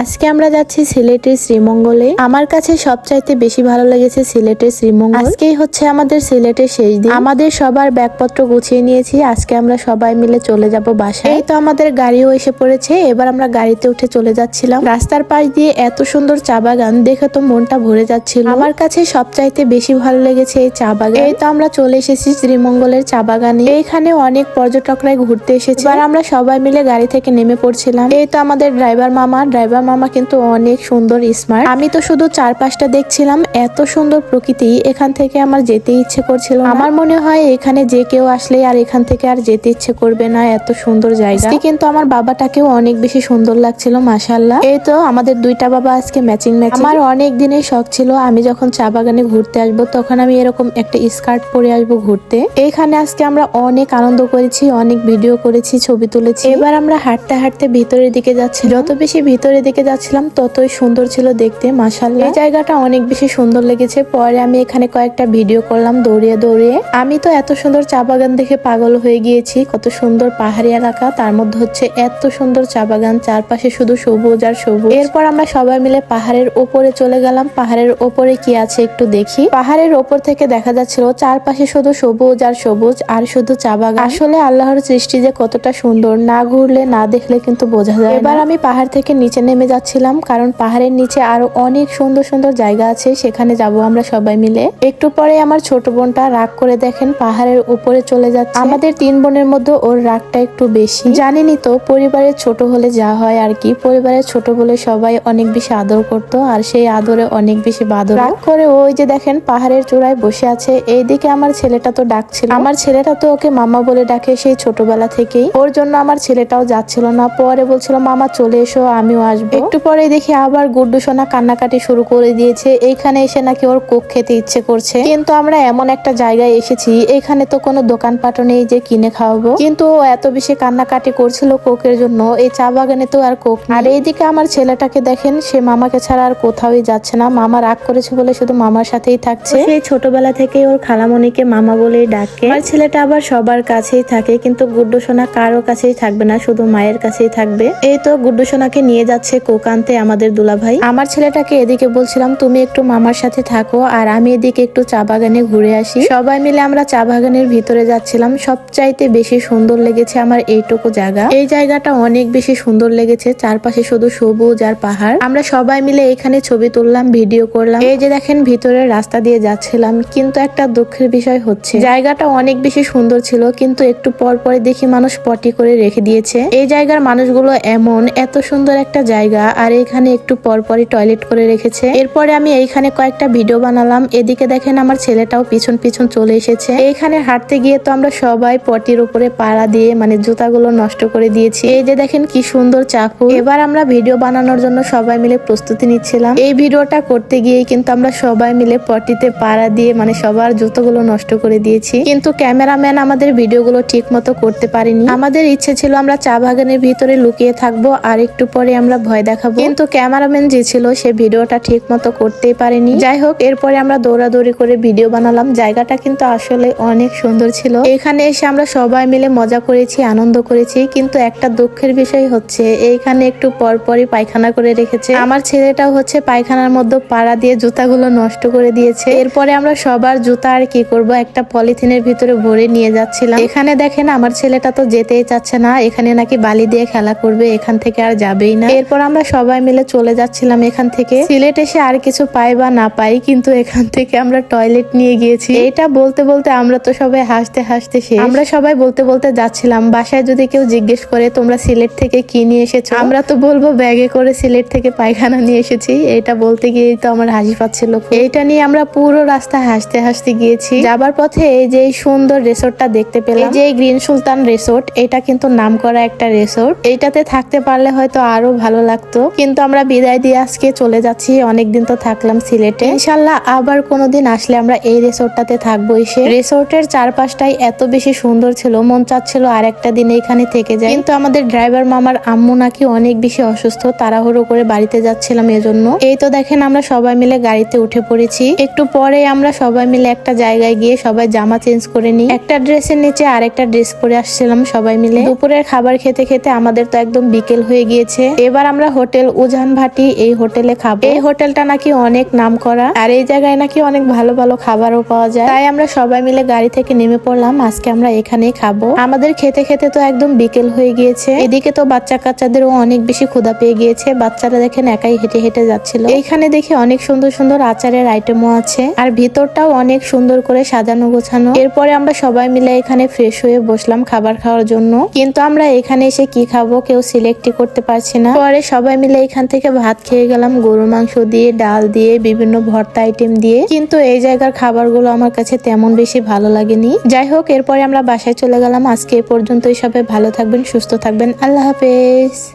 আজকে আমরা যাচ্ছি সিলেটের শ্রীমঙ্গলে। আমার কাছে সবচাইতে বেশি ভালো লেগেছে সিলেটের শ্রীমঙ্গল। আজকেই হচ্ছে আমাদের সিলেটের শেষ দিন। আমাদের সবার ব্যাগপত্র গুছিয়ে নিয়েছি। আজকে আমরা সবাই মিলে চলে যাব বাসায়। এই তো আমাদের গাড়িও এসে পড়েছে। এবার আমরা গাড়িতে উঠে চলে যাচ্ছিলাম। রাস্তার পাশ দিয়ে এত সুন্দর চা বাগান, দেখে তো মনটা ভরে যাচ্ছিল। আমার কাছে সবচাইতে বেশি ভালো লেগেছে এই চা বাগান। এই তো আমরা চলে এসেছি শ্রীমঙ্গলের চা বাগানে। এইখানে অনেক পর্যটকরাই ঘুরতে এসেছে। এবার আমরা সবাই মিলে গাড়ি থেকে নেমে পড়ছিলাম। এই তো আমাদের ড্রাইভার মামা, ড্রাইভার মামা কিন্তু অনেক সুন্দর স্মার্ট আমি তো শুধু চারপাশটা দেখছিলাম, এত সুন্দর প্রকৃতি, এখান থেকে আমার যেতে ইচ্ছে করছিল আমার মনে হয় এখানে যে কেউ আসলে আর এখান থেকে আর যেতে ইচ্ছে করবে না, এত সুন্দর জায়গা। কিন্তু আমার বাবাটাকেও অনেক বেশি সুন্দর লাগছিল মাসাল্লাহ এই তো আমাদের দুইটা বাবা আজকে ম্যাচিং ম্যাচিং আমার অনেক দিনের শখ ছিল, আমি যখন চা বাগানে ঘুরতে আসব, তখন আমি এরকম একটা স্কার্ট পরে আসব ঘুরতে। এইখানে আজকে আমরা অনেক আনন্দ করেছি, অনেক ভিডিও করেছি, ছবি তুলেছি। এবার আমরা হাঁটতে হাঁটতে ভিতরের দিকে যাচ্ছি যত বেশি ভিতরের দিকে যাচ্ছিলাম, ততই সুন্দর ছিল দেখতে মাসাল্লাহ এই জায়গাটা অনেক বেশি সুন্দর লেগেছে। পরে আমি এখানে কয়েকটা ভিডিও করলাম দৌড়িয়ে দৌড়িয়ে। আমি তো এত সুন্দর চা বাগান দেখে পাগল হয়ে গিয়েছি, কত সুন্দর পাহাড়ি এলাকা, তার মধ্যে হচ্ছে এত সুন্দর চা বাগান, চারপাশে শুধু সবুজ আর সবুজ। এরপর আমরা সবাই মিলে পাহাড়ের ওপরে চলে গেলাম। পাহাড়ের ওপরে কি আছে একটু দেখি। পাহাড়ের ওপর থেকে দেখা যাচ্ছিল চারপাশে শুধু সবুজ আর সবুজ আর শুধু চা বাগান। আসলে আল্লাহর সৃষ্টি যে কতটা সুন্দর, না ঘুরলে, না দেখলে কিন্তু বোঝা যায় এবার আমি পাহাড় থেকে নিচে নেমে যাচ্ছিলাম, কারণ পাহাড়ের নিচে আরও অনেক সুন্দর সুন্দর জায়গা আছে, সেখানে যাব আমরা সবাই মিলে। একটু পরে আমার ছোট বোনটা রাগ করে দেখেন পাহাড়ের উপরে চলে যাচ্ছে। আমাদের তিন বোনের মধ্যে ওর রাগটা একটু বেশি। জানেনই তো, পরিবারের ছোট হলে যা হয় আর কি। পরিবারের ছোট বলে সবাই অনেক বেশি আদর করতো, আর সেই আদরে অনেক বেশি বাদর রাগ করে ওই যে দেখেন পাহাড়ের চূড়ায় বসে আছে। এইদিকে আমার ছেলেটা তো ডাকছিল। আমার ছেলেটা তো ওকে মামা বলে ডাকে সেই ছোটবেলা থেকেই। ওর জন্য আমার ছেলেটাও যাচ্ছিল না। পরে বলছিল, মামা চলে এসো, আমিও আসব। একটু পরে দেখি আবার গুড্ডু সোনা কান্নাকাটি শুরু করে দিয়েছে। এইখানে এসে নাকি ওর কোক খেতে ইচ্ছে করছে। কিন্তু আমরা এমন একটা জায়গায় এসেছি এখানে তো কোনো দোকানপাটও নেই যে কিনে খাওয়াবো। কিন্তু ও এত বেশি কান্নাকাটি করছিল কোকের জন্য এই চা বাগানে তো আর কোক আর এইদিকে আমার ছেলেটাকে দেখেন সে মামাকে ছাড়া আর কোথাওই যাচ্ছে না। মামা রাগ করেছে বলে শুধু মামার সাথেই থাকছে। সেই ছোটবেলা থেকে ওর খালামণিকে মামা বলেই ডাকে। আমার ছেলেটা আবার সবার কাছেই থাকে কিন্তু গুড্ডু সোনা কারও কাছেই থাকবে না শুধু মায়ের কাছেই থাকবে। এই তো গুড্ডু সোনাকে নিয়ে যাচ্ছে কোক আনতে আমাদের দুলাভাই। আমার ছেলেটাকে এদিকে বলছিলাম, তুমি একটু মামার সাথে থাকো আর আমি এদিকে একটু চা বাগানে ঘুরে আসি। সবাই মিলে আমরা চা বাগানের ভিতরে যাচ্ছিলাম। সবচাইতে বেশি সুন্দর লেগেছে আমার এইটুকু জায়গা। এই জায়গাটা অনেক বেশি সুন্দর লেগেছে, চারপাশে শুধু সবুজ আর পাহাড়। আমরা সবাই মিলে এখানে ছবি তুললাম, ভিডিও করলাম। এই যে দেখেন ভিতরে রাস্তা দিয়ে যাচ্ছিলাম, কিন্তু একটা দুঃখের বিষয় হচ্ছে, জায়গাটা অনেক বেশি সুন্দর ছিল, কিন্তু একটু পর পরে দেখি মানুষ পটি করে রেখে দিয়েছে। এই জায়গার মানুষগুলো এমন, এত সুন্দর একটা জায়গা। আর এখানে একটু পর পরই টয়লেট করে রেখেছে। এরপরে আমি এইখানে কয়েকটা ভিডিও বানালাম। এদিকে দেখেন আমার ছেলেটাও পিছন পিছন চলে এসেছে। এইখানে হাঁটতে গিয়ে তো আমরা সবাই পটির উপরে পাড়া দিয়ে মানে জুতাগুলো নষ্ট করে দিয়েছি। এই যে দেখেন কি সুন্দর চাকু। এবার আমরা ভিডিও বানানোর জন্য সবাই মিলে প্রস্তুতি নিচ্ছিলাম। এই ভিডিওটা করতে গিয়ে কিন্তু আমরা সবাই মিলে পটিতে পাড়া দিয়ে মানে সবার জুতোগুলো নষ্ট করে দিয়েছি। কিন্তু ক্যামেরাম্যান আমাদের ভিডিওগুলো ঠিক মতো করতে পারেনি। আমাদের ইচ্ছে ছিল আমরা চা বাগানের ভিতরে লুকিয়ে থাকব, আর একটু পরে আমরা ভয় দেখাবো। কিন্তু ক্যামেরাম্যান যে ছিল, সে ভিডিওটা ঠিক মতো করতেই পারেনি। যাই হোক, এরপরে আমরা দৌড়াদৌড়ি করে ভিডিও বানালাম। জায়গাটা কিন্তু আসলে অনেক সুন্দর ছিল। এখানে এসে আমরা সবাই মিলে মজা করেছি, আনন্দ করেছি। কিন্তু একটা দুঃখের বিষয় হচ্ছে, এইখানে একটু পরপরই পায়খানা করে রেখেছে। আমার ছেলেটাও হচ্ছে পায়খানার মধ্যে পাড়া দিয়ে জুতাগুলো নষ্ট করে দিয়েছে। এরপরে আমরা সবার জুতা আর কি করব, একটা পলিথিনের ভিতরে ভরে নিয়ে যাচ্ছিলাম। এখানে দেখেন, আমার ছেলেটা তো যেতেই চাচ্ছে না। এখানে নাকি বালি দিয়ে খেলা করবে, এখান থেকে আর যাবেই না। এরপর আমরা সবাই মিলে চলে যাচ্ছিলাম এখান থেকে। সিলেট এসে আর কিছু পাই বা না পাই, কিন্তু এখান থেকে আমরা টয়লেট নিয়ে গিয়েছি। এটা বলতে বলতে আমরা তো সবাই হাসতে হাসতে আমরা সবাই বলতে বলতে যাচ্ছিলাম, বাসায় যদি কেউ জিজ্ঞেস করে, তোমরা সিলেট থেকে কি নিয়ে এসেছ? আমরা তো বলব, ব্যাগে করে সিলেট থেকে পায়খানা নিয়ে এসেছি। এটা বলতে গিয়েই তো আমার হাসি পাচ্ছিল। এইটা নিয়ে আমরা পুরো রাস্তা হাসতে হাসতে গিয়েছি। যাবার পথে এই যে সুন্দর রিসোর্টটা দেখতে পেলাম। যে গ্রিন সুলতান রিসোর্ট, এটা কিন্তু নাম করা একটা রিসোর্ট। এইটাতে থাকতে পারলে হয়তো আরও ভালো লাগতো। কিন্তু আমরা বিদায় দিয়ে আজকে চলে যাচ্ছি। অনেকদিন তো থাকলাম সিলেটে। ইনশাল্লাহ আবার কোনোদিন আসলে আমরা এই রিসোর্টটাতে থাকব এসে। রিসোর্টের চারপাশটাই এত বেশি সুন্দর ছিল, মন চাচ্ছিল আর একটা দিন এখানে থেকে যায়। কিন্তু আমাদের ড্রাইভার মামার আম্মু নাকি অনেক বেশি অসুস্থ, তাড়াহুড়ো করে বাড়িতে যাচ্ছিলাম এজন্য। এই তো দেখেন আমরা সবাই মিলে গাড়িতে উঠে পড়েছি। একটু পরে আমরা সবাই মিলে একটা জায়গায় গিয়ে সবাই জামা চেঞ্জ করে নিই। একটা ড্রেসের নিচে আরেকটা ড্রেস পরে আসছিলাম সবাই মিলে। দুপুরের খাবার খেতে খেতে আমাদের তো একদম বিকেল হয়ে গিয়েছে। এবার আমরা আমরা হোটেল উজান ভাটি এই হোটেলে খাব। এই হোটেলটা নাকি অনেক নাম করা আর এই জায়গায় নাকি অনেক ভালো ভালো খাবারও পাওয়া যায়। তাই আমরা সবাই মিলে গাড়ি থেকে নেমে পড়লাম, আজকে আমরা এখানেই খাব। আমাদের খেতে খেতে তো একদম বিকেল হয়ে গিয়েছে। এদিকে তো বাচ্চা কাচ্চাদেরও অনেক বেশি ক্ষুধা পেয়ে গিয়েছে। বাচ্চারা দেখেন একাই হেঁটে হেঁটে যাচ্ছিল। এইখানে দেখে অনেক সুন্দর সুন্দর আচারের আইটেমও আছে, আর ভিতরটাও অনেক সুন্দর করে সাজানো গোছানো। এরপরে আমরা সবাই মিলে এখানে ফ্রেশ হয়ে বসলাম খাবার খাওয়ার জন্য। কিন্তু আমরা এখানে এসে কি খাব কেউ সিলেক্টই করতে পারছি না। পরে সবাই মিলে এখান থেকে ভাত খেয়ে গেলাম গরু মাংস দিয়ে, ডাল দিয়ে, বিভিন্ন ভর্তা আইটেম দিয়ে। কিন্তু এই জায়গার খাবারগুলো আমার কাছে তেমন বেশি ভালো লাগেনি। যাই হোক, এরপরে আমরা বাসায় চলে গেলাম। আজকে এ পর্যন্তই সবাই ভালো থাকবেন, সুস্থ থাকবেন। আল্লাহ হাফেজ।